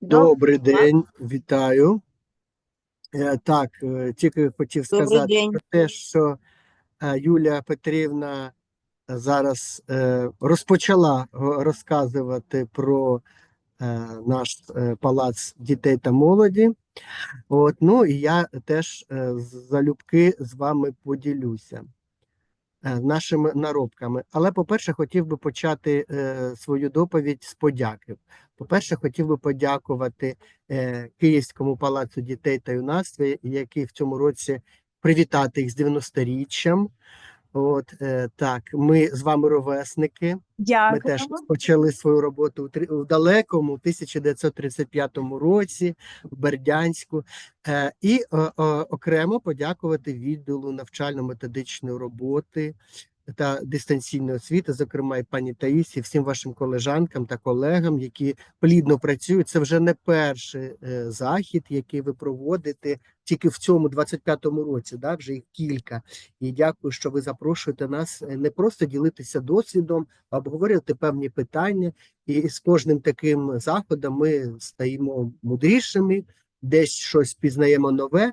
Добрий день, вітаю. Е, Так, е, тільки хотів сказати про те, що е, Юлія Петрівна зараз розпочала розказувати про наш палац дітей та молоді. От, ну і я теж залюбки з вами поділюся нашими наробками. Але, по-перше, хотів би почати е, свою доповідь з подяки. По-перше, хотів би подякувати е, Київському палацу дітей та юнацтва, які в цьому році привітати їх з 90-річчям. От е, так, ми з вами ровесники. Ми теж почали свою роботу у, у далекому 1935 році в Бердянську. Е, і е, е, окремо подякувати відділу навчально-методичної роботи та дистанційної освіти, зокрема і пані Таїсі, всім вашим колежанкам та колегам, які плідно працюють. Це вже не перший е, захід, який ви проводите тільки в цьому 25-му році. Да, вже їх кілька. І дякую, що ви запрошуєте нас е, не просто ділитися досвідом, а обговорювати певні питання. І з кожним таким заходом ми стаємо мудрішими, десь щось пізнаємо нове.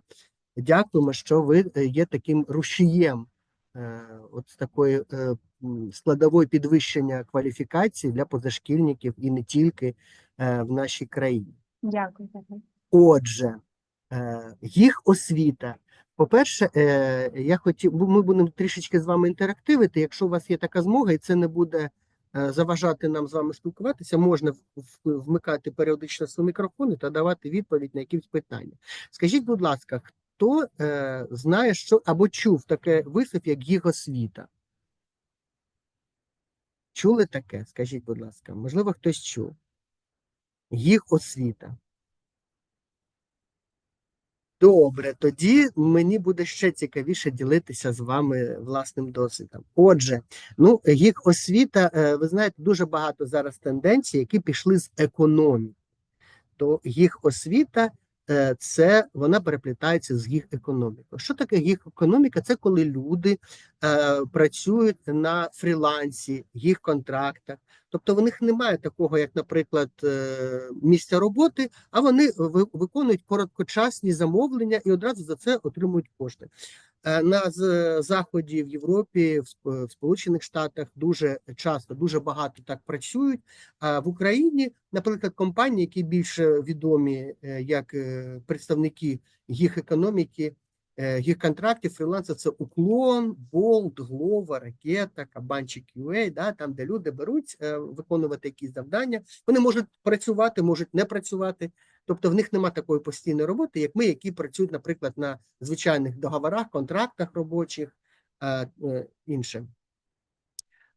Дякуємо, що ви е, є таким рушієм от з такої е, складової підвищення кваліфікації для позашкільників і не тільки е, в нашій країні. Дякую. Отже, їх освіта. По-перше, я хотів, ми будемо трішечки з вами інтерактивити. Якщо у вас є така змога, і це не буде е, заважати нам з вами спілкуватися, можна вмикати періодично свої мікрофони та давати відповідь на якісь питання. Скажіть, будь ласка, хто е, знає, що або чув таке вислів, як їх освіта? Чули таке? Скажіть, будь ласка, можливо, хтось чув. Їх освіта. Добре, тоді мені буде ще цікавіше ділитися з вами власним досвідом. Отже, ну їх освіта, е, ви знаєте, дуже багато зараз тенденцій, які пішли з економіки. То їх освіта це вона переплітається з їх економікою. Що таке їх економіка? Це коли люди е, працюють на фрілансі, їх контрактах. Тобто в них немає такого, як, наприклад, е, місця роботи, а вони ви- виконують короткочасні замовлення і одразу за це отримують кошти. Е, На заході в Європі, в Сполучених Штатах дуже часто, дуже багато так працюють. А в Україні, наприклад, компанії, які більш відомі е, як е, представники їх економіки, їх контрактів, фрілансу, це Уклон, Болт, Глова, Ракета, Кабанчик UA, да, там, де люди беруть е, виконувати якісь завдання. Вони можуть працювати, можуть не працювати. Тобто в них нема такої постійної роботи, як ми, які працюють, наприклад, на звичайних договорах, контрактах робочих, е, інше.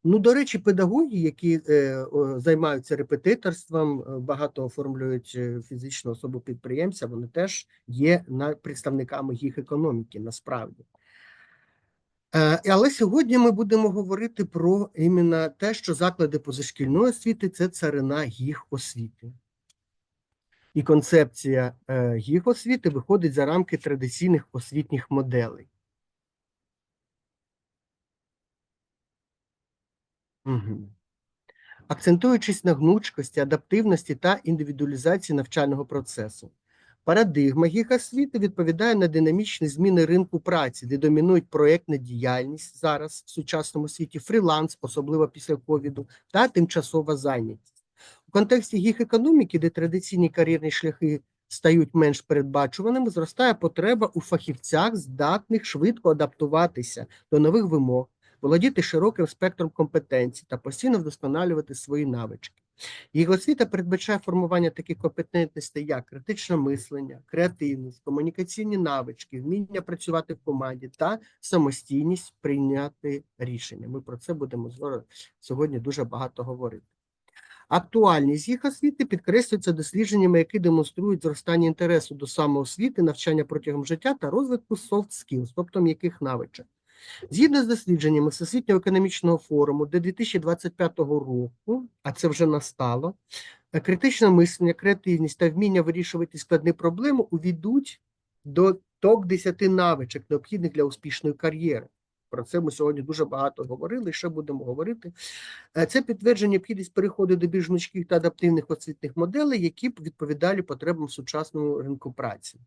Ну, до речі, педагоги, які е, займаються репетиторством, е, багато оформлюють е, фізичну особу підприємця, вони теж є на представниками їх економіки насправді. Е, але сьогодні ми будемо говорити про іменно те, що заклади позашкільної освіти це царина їх освіти. І концепція е, їх освіти виходить за рамки традиційних освітніх моделей. Угу. Акцентуючись на гнучкості, адаптивності та індивідуалізації навчального процесу. Парадигма їх освіти відповідає на динамічні зміни ринку праці, де домінують проєктна діяльність зараз в сучасному світі, фріланс, особливо після ковіду, та тимчасова зайнятість. У контексті їх економіки, де традиційні кар'єрні шляхи стають менш передбачуваними, зростає потреба у фахівцях, здатних швидко адаптуватися до нових вимог, володіти широким спектром компетенцій та постійно вдосконалювати свої навички. Їх освіта передбачає формування таких компетентностей, як критичне мислення, креативність, комунікаційні навички, вміння працювати в команді та самостійність прийняти рішення. Ми про це будемо сьогодні дуже багато говорити. Актуальність їх освіти підкреслюється дослідженнями, які демонструють зростання інтересу до самоосвіти, навчання протягом життя та розвитку soft skills, тобто м'яких навичок. Згідно з дослідженнями Всесвітнього економічного форуму до 2025 року, а це вже настало, критичне мислення, креативність та вміння вирішувати складні проблеми увійдуть до топ-10 навичок, необхідних для успішної кар'єри. Про це ми сьогодні дуже багато говорили ще будемо говорити. Е, Це підтверджує необхідність переходу до більш гнучких та адаптивних освітних моделей, які відповідали потребам сучасного ринку праці.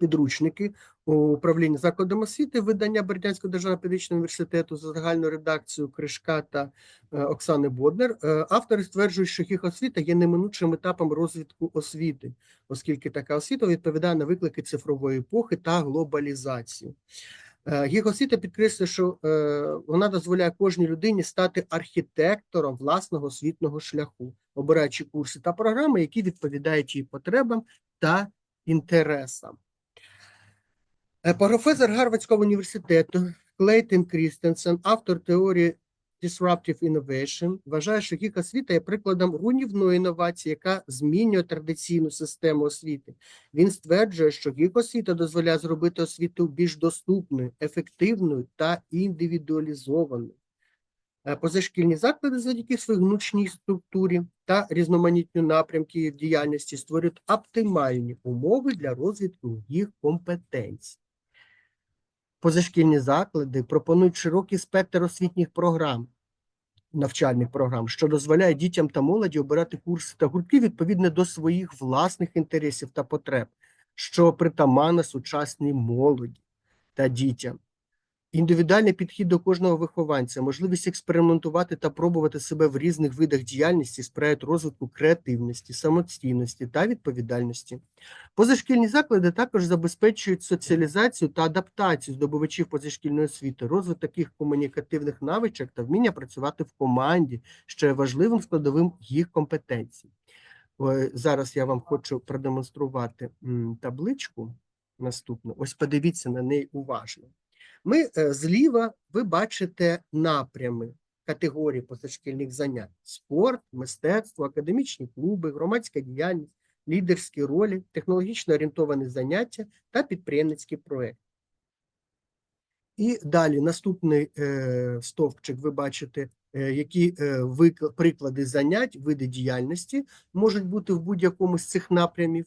Підручники управління закладом освіти, видання Бердянського державного педагогічного університету за загальну редакцію Кришка та е, Оксани Боднер. Е, автори стверджують, що їх освіта є неминучим етапом розвитку освіти, оскільки така освіта відповідає на виклики цифрової епохи та глобалізації. Е, Їх освіта підкреслює, що е, вона дозволяє кожній людині стати архітектором власного освітнього шляху, обираючи курси та програми, які відповідають її потребам та інтересам. Е, Професор Гарвардського університету Клейтон Крістенсен, автор теорії Disruptive Innovation, вважає, що гік освіта є прикладом руйнівної інновації, яка змінює традиційну систему освіти. Він стверджує, що гік освіта дозволяє зробити освіту більш доступною, ефективною та індивідуалізованою. Е, Позашкільні заклади завдяки своїй гнучній структурі та різноманітні напрямки їх діяльності створюють оптимальні умови для розвитку їх компетенцій. Позашкільні заклади пропонують широкий спектр освітніх програм, навчальних програм, що дозволяє дітям та молоді обирати курси та гуртки відповідно до своїх власних інтересів та потреб, що притаманно сучасній молоді та дітям. Індивідуальний підхід до кожного вихованця, можливість експериментувати та пробувати себе в різних видах діяльності сприяють розвитку креативності, самостійності та відповідальності. Позашкільні заклади також забезпечують соціалізацію та адаптацію здобувачів позашкільної освіти, розвиток їх комунікативних навичок та вміння працювати в команді, що є важливим складовим їх компетенцій. Зараз я вам хочу продемонструвати табличку наступну. Ось подивіться на неї уважно. Ми е, зліва ви бачите напрями категорії позашкільних занять: спорт, мистецтво, академічні клуби, громадська діяльність, лідерські ролі, технологічно орієнтовані заняття та підприємницький проект. І далі наступний е, стовпчик ви бачите, е, які е, приклади занять, види діяльності можуть бути в будь-якому з цих напрямів.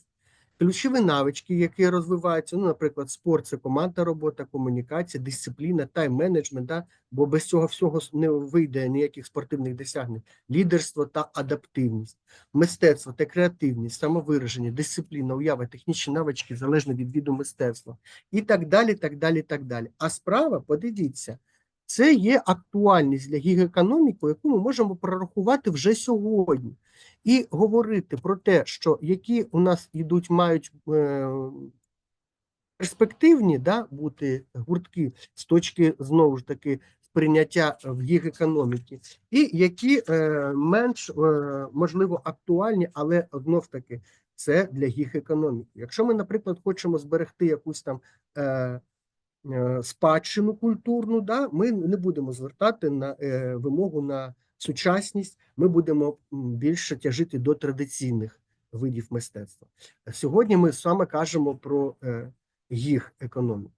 Ключові навички, які розвиваються, ну, наприклад, спорт це командна робота, комунікація, дисципліна, тайм-менеджмент, да? бо без цього всього не вийде ніяких спортивних досягнень, лідерство та адаптивність, мистецтво та креативність, самовираження, дисципліна, уява, технічні навички залежно від виду мистецтва і так далі, так далі, так далі. А справа, подивіться, це є актуальність для гігекономіки, яку ми можемо прорахувати вже сьогодні і говорити про те, що які у нас йдуть, мають е, перспективні да, бути гуртки з точки знову ж таки сприйняття в їх економіки, і які е, менш е, можливо актуальні, але знов таки це для їх економіки. Якщо ми, наприклад, хочемо зберегти якусь там. Е, е, Спадщину культурну, да, ми не будемо звертати на е, вимогу на сучасність, ми будемо більше тяжити до традиційних видів мистецтва. Сьогодні ми саме кажемо про е, їх економіку.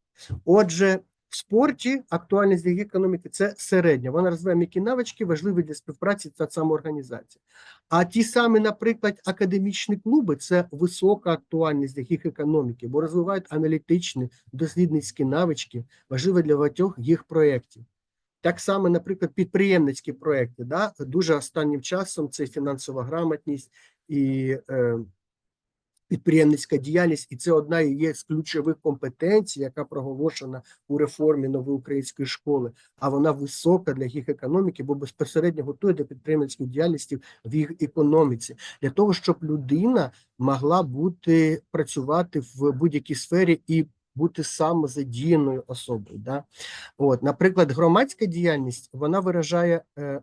Отже, в спорті актуальність їх економіки це середня. Вона розвиває м'які навички, важливі для співпраці та самоорганізації. А ті самі, наприклад, академічні клуби це висока актуальність їх економіки, бо розвивають аналітичні дослідницькі навички, важливі для багатьох їх проєктів. Так само, наприклад, підприємницькі проекти. Да? Дуже останнім часом це фінансова грамотність і е, підприємницька діяльність, і це одна є з ключових компетенцій, яка проголошена у реформі нової української школи. А вона висока для їх економіки, бо безпосередньо готує до підприємницької діяльності в їх економіці для того, щоб людина могла бути працювати в будь-якій сфері і бути самозадіяною особою. Да? От, наприклад, громадська діяльність вона виражає, е,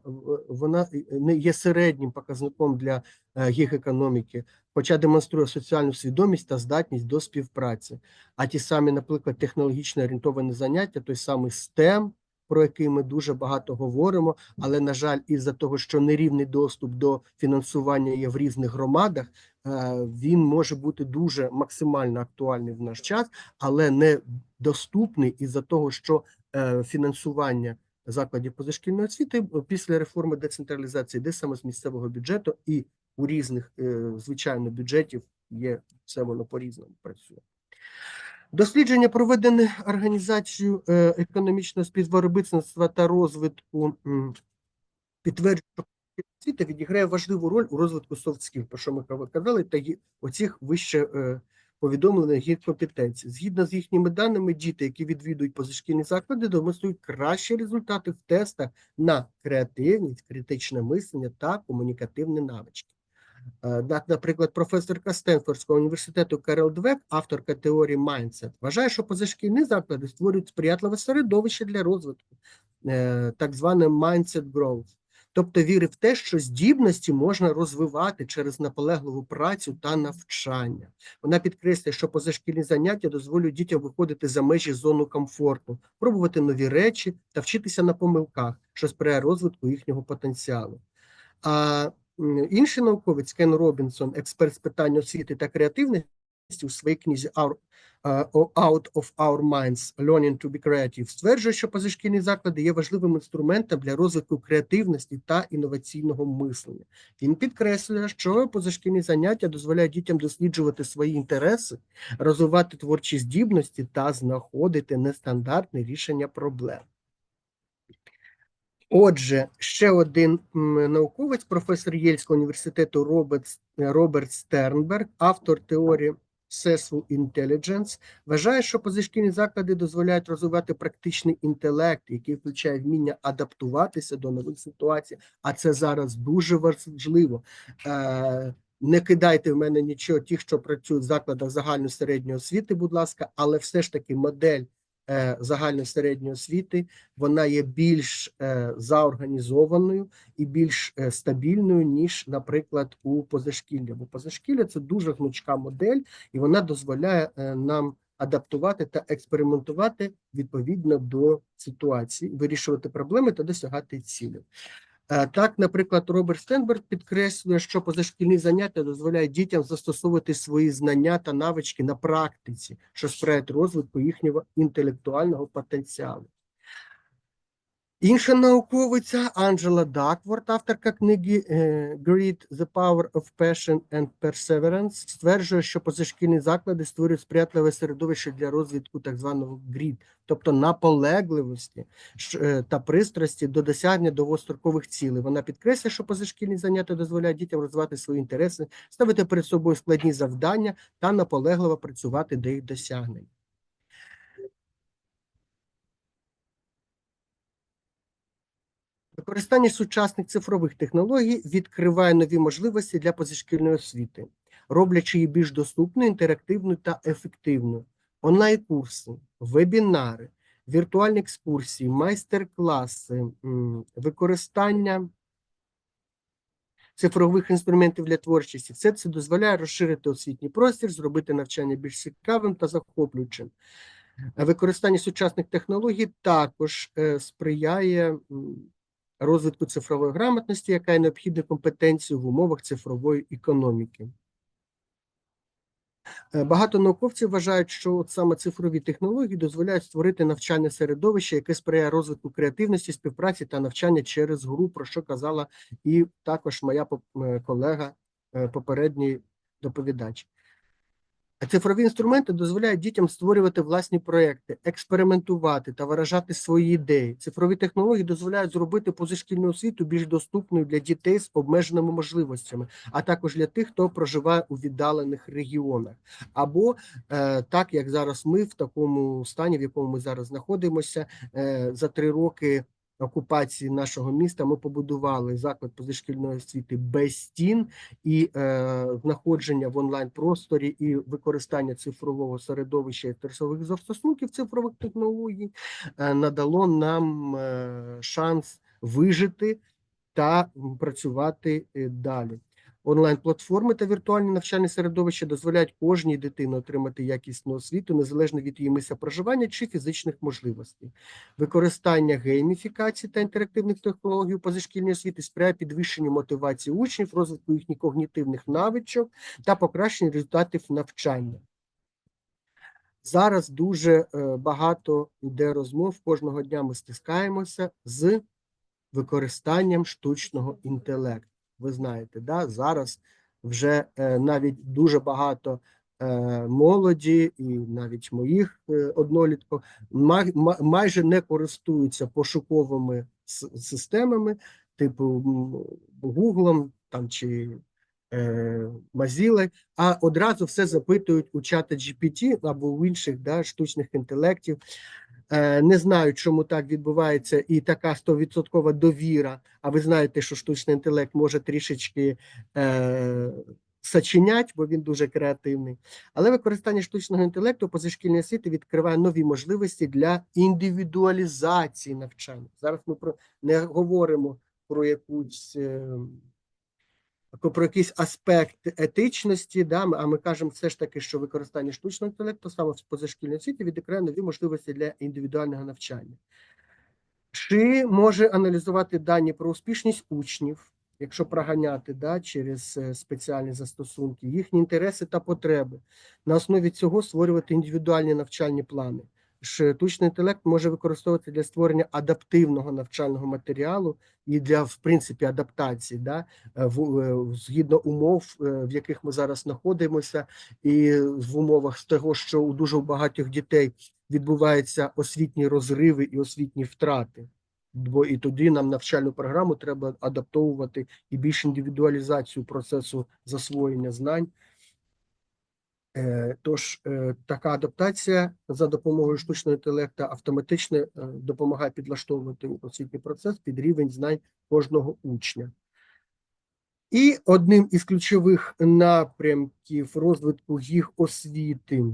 вона не є середнім показником для е, їх економіки, хоча демонструє соціальну свідомість та здатність до співпраці. А ті самі, наприклад, технологічно орієнтовані заняття, той самий STEM, про який ми дуже багато говоримо, але на жаль, із-за того, що нерівний доступ до фінансування є в різних громадах, е, він може бути дуже максимально актуальний в наш час, але не доступний із-за того, що е, фінансування закладів позашкільної освіти е, після реформи децентралізації йде саме з місцевого бюджету, і у різних, звичайно, бюджетів є все воно по-різному працює. Дослідження, проведене Організацією е, економічного співробітництва та розвитку, підтверджує, що освіта відіграє важливу роль у розвитку skills, про що ми казали, та оцих вище е, повідомлених гід компетенцій. Згідно з їхніми даними, діти, які відвідують позашкільні заклади, демонструють кращі результати в тестах на креативність, критичне мислення та комунікативні навички. Е, Наприклад, професорка Стенфордського університету Керол Двек, авторка теорії Mindset, вважає, що позашкільні заклади створюють сприятливе середовище для розвитку, е, так зване mindset growth. Тобто віри в те, що здібності можна розвивати через наполегливу працю та навчання. Вона підкреслює, що позашкільні заняття дозволюють дітям виходити за межі зону комфорту, пробувати нові речі та вчитися на помилках, що сприяє розвитку їхнього потенціалу. А інший науковець Кен Робінсон, експерт з питань освіти та креативності, у своїй книзі е, Out of Our Minds Learning to be Creative стверджує, що позашкільні заклади є важливим інструментом для розвитку креативності та інноваційного мислення. Він підкреслює, що позашкільні заняття дозволяють дітям досліджувати свої інтереси, розвивати творчі здібності та знаходити нестандартне рішення проблем. Отже, ще один науковець, професор Єльського університету Роберт, Роберт Стернберг, автор теорії Successful Intelligence, вважає, що позашкільні заклади дозволяють розвивати практичний інтелект, який включає вміння адаптуватися до нових ситуацій, а це зараз дуже важливо. Е, не кидайте в мене нічого, ті, що працюють в закладах загальної середньої освіти, будь ласка, але все ж таки модель загальної середньої освіти вона є більш е, заорганізованою і більш е, стабільною, ніж, наприклад, у позашкілля. Бо позашкілля це дуже гнучка модель, і вона дозволяє е, нам адаптувати та експериментувати відповідно до ситуації, вирішувати проблеми та досягати цілей. Е, Так, наприклад, Роберт Стенберг підкреслює, що позашкільні заняття дозволяють дітям застосовувати свої знання та навички на практиці, що сприяє розвитку їхнього інтелектуального потенціалу. Інша науковиця Анджела Дакворт, авторка книги е, Grit – The Power of Passion and Perseverance, стверджує, що позашкільні заклади створюють сприятливе середовище для розвитку так званого grit, тобто наполегливості е, та пристрасті до досягнення довгострокових цілей. Вона підкреслює, що позашкільні заняття дозволяють дітям розвивати свої інтереси, ставити перед собою складні завдання та наполегливо працювати до їх досягнень. Використання сучасних цифрових технологій відкриває нові можливості для позашкільної освіти, роблячи її більш доступною, інтерактивною та ефективною. Онлайн-курси, вебінари, віртуальні екскурсії, майстер-класи, використання цифрових інструментів для творчості. Все це дозволяє розширити освітній простір, зробити навчання більш цікавим та захоплюючим. Використання сучасних технологій також е, сприяє розвитку цифрової грамотності, яка є необхідною компетенцією в умовах цифрової економіки. Е, Багато науковців вважають, що от саме цифрові технології дозволяють створити навчальне середовище, яке сприяє розвитку креативності, співпраці та навчання через гру, про що казала і також моя е, колега, е, попередній доповідач. Цифрові інструменти дозволяють дітям створювати власні проекти, експериментувати та виражати свої ідеї. Цифрові технології дозволяють зробити позашкільну освіту більш доступною для дітей з обмеженими можливостями, а також для тих, хто проживає у віддалених регіонах. Або е, так як зараз ми в такому стані, в якому ми зараз знаходимося, е, за три роки. Окупації нашого міста ми побудували заклад позашкільної освіти без стін, і е, знаходження в онлайн-просторі і використання цифрового середовища і терсових застосунків цифрових технологій е, надало нам е, шанс вижити та працювати е, далі. Онлайн-платформи та віртуальні навчальні середовища дозволяють кожній дитині отримати якісну освіту незалежно від її місця проживання чи фізичних можливостей. Використання гейміфікації та інтерактивних технологій у позашкільній освіти сприяє підвищенню мотивації учнів, розвитку їхніх когнітивних навичок та покращенню результатів навчання. Зараз дуже е, багато йде розмов. Кожного дня ми стискаємося з використанням штучного інтелекту. Ви знаєте, да? зараз вже е, навіть дуже багато е, молоді і навіть моїх е, однолітків ма- майже не користуються пошуковими системами, типу Гуглом там чи е, а одразу все запитують у чата GPT або в інших да, штучних інтелектів. Е, Не знаю, чому так відбувається, і така 100% довіра. А ви знаєте, що штучний інтелект може трішечки е, саченять, бо він дуже креативний. Але використання штучного інтелекту у позашкільній освіті відкриває нові можливості для індивідуалізації навчання. Зараз ми про не говоримо про якусь. е, про якийсь аспект етичності, да, а ми кажемо все ж таки, що використання штучного інтелекту саме в позашкільній освіті відкриває нові можливості для індивідуального навчання. Чи може аналізувати дані про успішність учнів, якщо проганяти да, через е, спеціальні застосунки, їхні інтереси та потреби, на основі цього створювати індивідуальні навчальні плани. Штучний інтелект може використовувати для створення адаптивного навчального матеріалу і для, в принципі, адаптації, да, е, в, е, згідно умов, е, в яких ми зараз знаходимося, і в умовах того, що у дуже багатьох дітей відбуваються освітні розриви і освітні втрати. Бо і тоді нам навчальну програму треба адаптовувати і більш індивідуалізацію процесу засвоєння знань. Е, Тож е, така адаптація за допомогою штучного інтелекту автоматично е, допомагає підлаштовувати освітній процес під рівень знань кожного учня. І одним із ключових напрямків розвитку їх освіти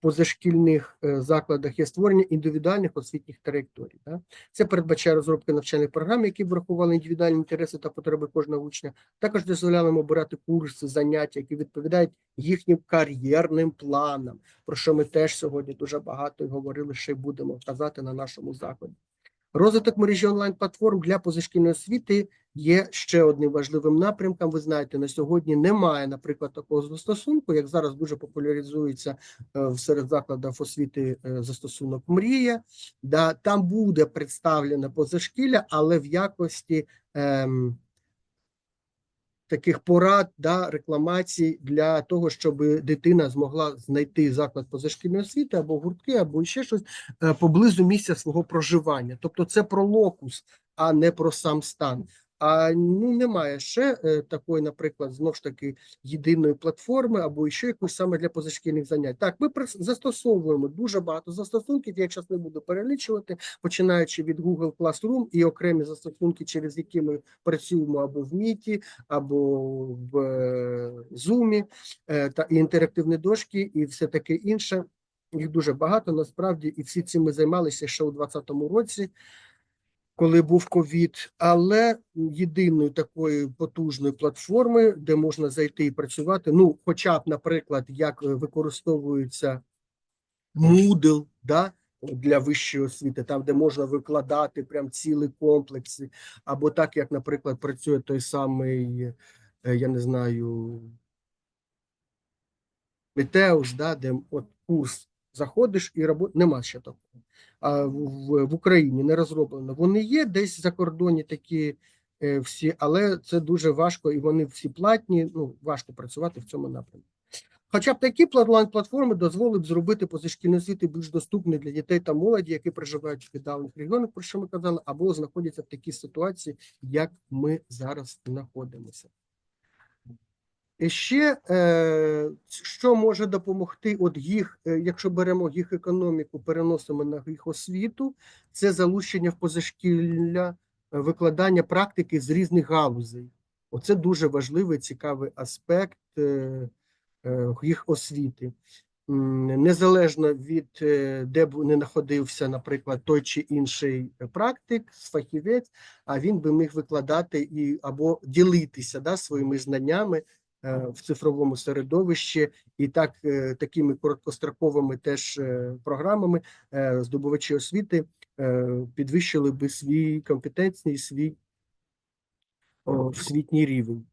позашкільних е, закладах є створення індивідуальних освітніх траєкторій. Да? Це передбачає розробку навчальних програм, які врахували індивідуальні інтереси та потреби кожного учня. Також дозволяє нам обирати курси, заняття, які відповідають їхнім кар'єрним планам, про що ми теж сьогодні дуже багато говорили, ще й будемо казати на нашому закладі. Розвиток мережі онлайн-платформ для позашкільної освіти є ще одним важливим напрямком. Ви знаєте, на сьогодні немає, наприклад, такого застосунку, як зараз дуже популяризується е, серед закладів освіти е, застосунок Мрія. Да, там буде представлена позашкілля, але в якості ем, таких порад, да, рекламацій для того, щоб дитина змогла знайти заклад позашкільної освіти або гуртки, або ще щось е, поблизу місця свого проживання. Тобто це про локус, а не про сам стан. А ну немає ще е, такої, наприклад, знов ж таки єдиної платформи або ще якусь саме для позашкільних занять. Так, ми застосовуємо дуже багато застосунків. Я зараз не буду перелічувати, починаючи від Google Classroom і окремі застосунки, через які ми працюємо або в Міті, або в е, Zoom, е, та і інтерактивні дошки, і все таке інше. Їх дуже багато насправді, і всі цим ми займалися ще у 2020 році коли був ковід, але єдиної такої потужної платформи, де можна зайти і працювати. Ну, хоча б, наприклад, як використовується Moodle, да, для вищої освіти, там, де можна викладати прям цілі комплекси, або так, як, наприклад, працює той самий, е, я не знаю, Метеус, да, де от курс заходиш і робот... нема ще такого. В, Україні не розроблено. Вони є десь за кордоні такі е, всі, але це дуже важко, і вони всі платні. Ну важко працювати в цьому напрямку. Хоча б такі платформи дозволили б зробити позашкільну освіту більш доступною для дітей та молоді, які проживають в віддалених регіонах, про що ми казали, або знаходяться в такій ситуації, як ми зараз знаходимося. Ще е, що може допомогти, от їх, е, якщо беремо їх економіку, переносимо на їх освіту, це залучення в позашкілля е, викладання практики з різних галузей. Оце дуже важливий цікавий аспект їх освіти. Незалежно від де б не знаходився, наприклад, той чи інший практик, фахівець, а він би міг викладати і або ділитися да, своїми знаннями в цифровому середовищі, і так е, такими короткостроковими теж е, програмами е, здобувачі освіти е, підвищили би свій компетентний, свій освітній рівень.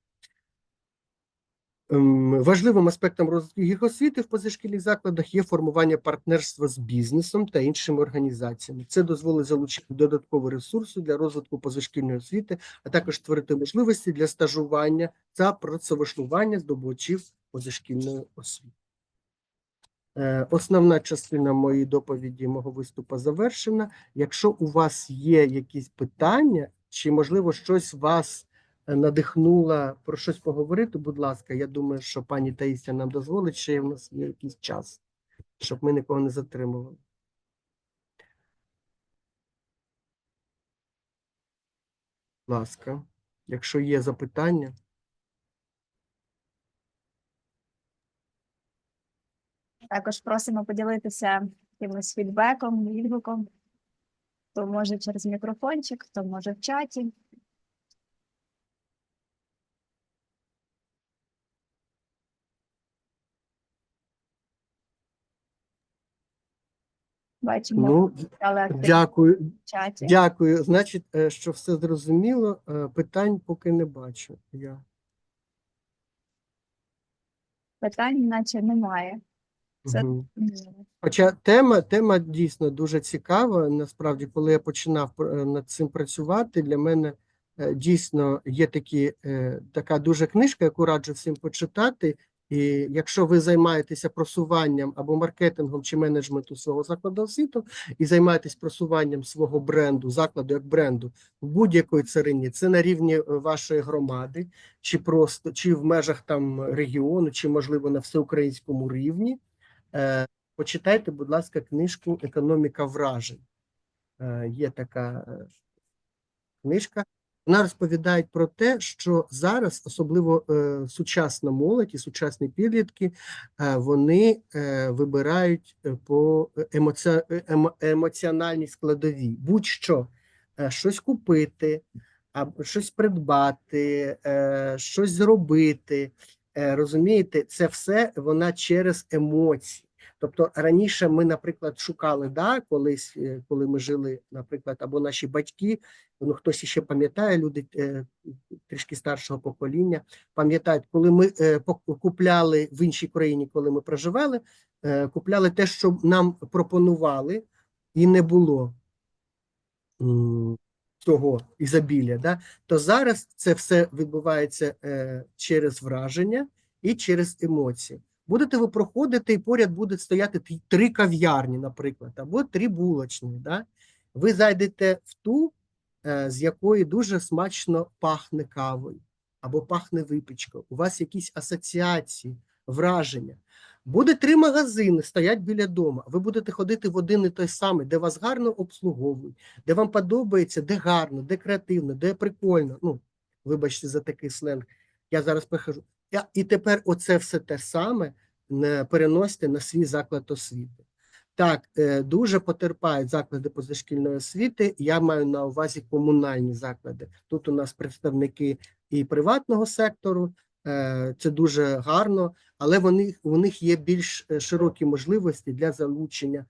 Ем, Важливим аспектом розвитку їх освіти в позашкільних закладах є формування партнерства з бізнесом та іншими організаціями. Це дозволить залучити додаткові ресурси для розвитку позашкільної освіти, а також створити можливості для стажування та працевлаштування здобувачів позашкільної освіти. Е, Основна частина моєї доповіді, мого виступу завершена. Якщо у вас є якісь питання, чи, можливо, щось вас надихнуло про щось поговорити, будь ласка, я думаю, що пані Таїся нам дозволить, ще в нас є якийсь час, щоб ми нікого не затримували. Будь ласка, якщо є запитання. Також просимо поділитися якимось фідбеком, відгуком. Хто може через мікрофончик, хто може в чаті. Бачимо, Ну, але дякую, в чаті. Дякую. Значить, е, що все зрозуміло. Е, Питань поки не бачу. Я. Питань наче немає. Це- Мгм. Хоча тема, тема дійсно дуже цікава. Насправді, коли я починав е, над цим працювати, для мене дійсно є такі, така дуже книжка, яку раджу всім почитати. І якщо ви займаєтеся просуванням або маркетингом чи менеджменту свого закладу освіту і займаєтесь просуванням свого бренду, закладу як бренду в будь-якої царині, це на рівні е, вашої громади, чи просто чи в межах там регіону, чи можливо на всеукраїнському рівні. Е, Почитайте, будь ласка, книжку Економіка вражень. Е, Є така е, книжка. Вона розповідає про те, що зараз, особливо е, сучасна молодь і сучасні підлітки, е, вони е, вибирають е, по емоці... емо- емоціональній складовій. Будь-що е, щось купити, або щось придбати, е, щось зробити. Е, розумієте, це все вона через емоції. Тобто раніше ми, наприклад, шукали, да, колись, е, коли ми жили, наприклад, або наші батьки, ну хтось ще пам'ятає, люди е, трішки старшого покоління, пам'ятають, коли ми е, купляли в іншій країні, коли ми проживали, купляли те, що нам пропонували, і не було м, цього ізобілля, да? то зараз це все відбувається е, через враження і через емоції. Будете ви проходити, і поряд будуть стояти три кав'ярні, наприклад, або три булочні. Да? Ви зайдете в ту, е, з якої дуже смачно пахне кавою, або пахне випічкою. У вас якісь асоціації, враження. Буде три магазини, стоять біля дому. Ви будете ходити в один і той самий, де вас гарно обслуговують, де вам подобається, де гарно, де креативно, де прикольно. Ну, вибачте за такий сленг. Я зараз прихожу. І тепер оце все те саме не переносите на свій заклад освіти. Так, е, дуже потерпають заклади позашкільної освіти. Я маю на увазі комунальні заклади. Тут у нас представники і приватного сектору, е, це дуже гарно, але вони, у них є більш е, широкі можливості для залучення е,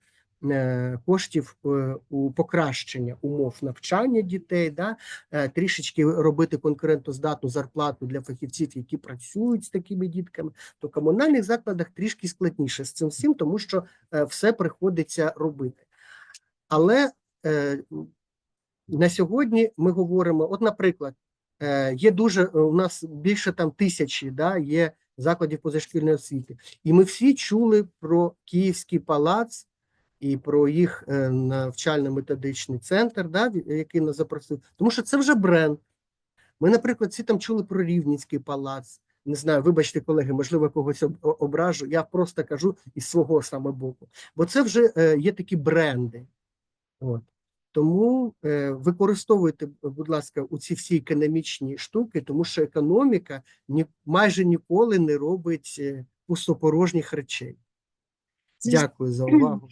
коштів е, у покращення умов навчання дітей, да, е, трішечки робити конкурентоздатну зарплату для фахівців, які працюють з такими дітками, то в комунальних закладах трішки складніше з цим всім, тому що е, все приходиться робити. Але е, на сьогодні ми говоримо, от, наприклад, е, є дуже е, у нас більше там тисячі да, є закладів позашкільної освіти, і ми всі чули про Київський палац і про їх е, навчально-методичний центр, да, який нас запросив, тому що це вже бренд. Ми, наприклад, всі там чули про Рівненський палац. Не знаю, вибачте, колеги, можливо, когось ображу. Я просто кажу із свого саме боку. Бо це вже е, є такі бренди. От. Тому е, використовуйте, будь ласка, у ці всі економічні штуки, тому що економіка ні, майже ніколи не робить пустопорожніх речей. Дякую за увагу.